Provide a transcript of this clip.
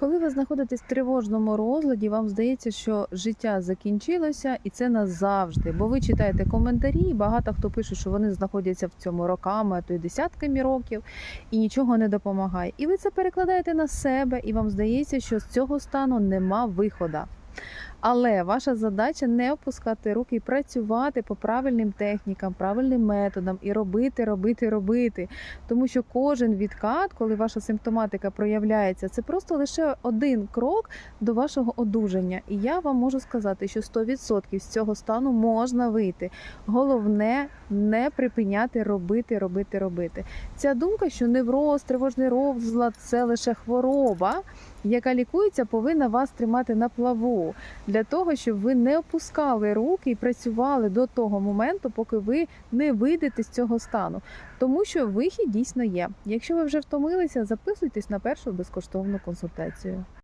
Коли ви знаходитесь в тривожному розладі, вам здається, що життя закінчилося і це назавжди. Бо ви читаєте коментарі, і багато хто пише, що вони знаходяться в цьому роками, а то й десятками років, і нічого не допомагає. І ви це перекладаєте на себе, і вам здається, що з цього стану нема виходу. Але ваша задача не опускати руки і працювати по правильним технікам, правильним методам і робити, робити, робити. Тому що кожен відкат, коли ваша симптоматика проявляється, це просто лише один крок до вашого одужання. І я вам можу сказати, що 100% з цього стану можна вийти. Головне не припиняти робити, робити, робити. Ця думка, що невроз, тривожний розлад це лише хвороба, яка лікується, повинна вас тримати на плаву для того, щоб ви не опускали руки і працювали до того моменту, поки ви не вийдете з цього стану. Тому що вихід дійсно є. Якщо ви вже втомилися, записуйтесь на першу безкоштовну консультацію.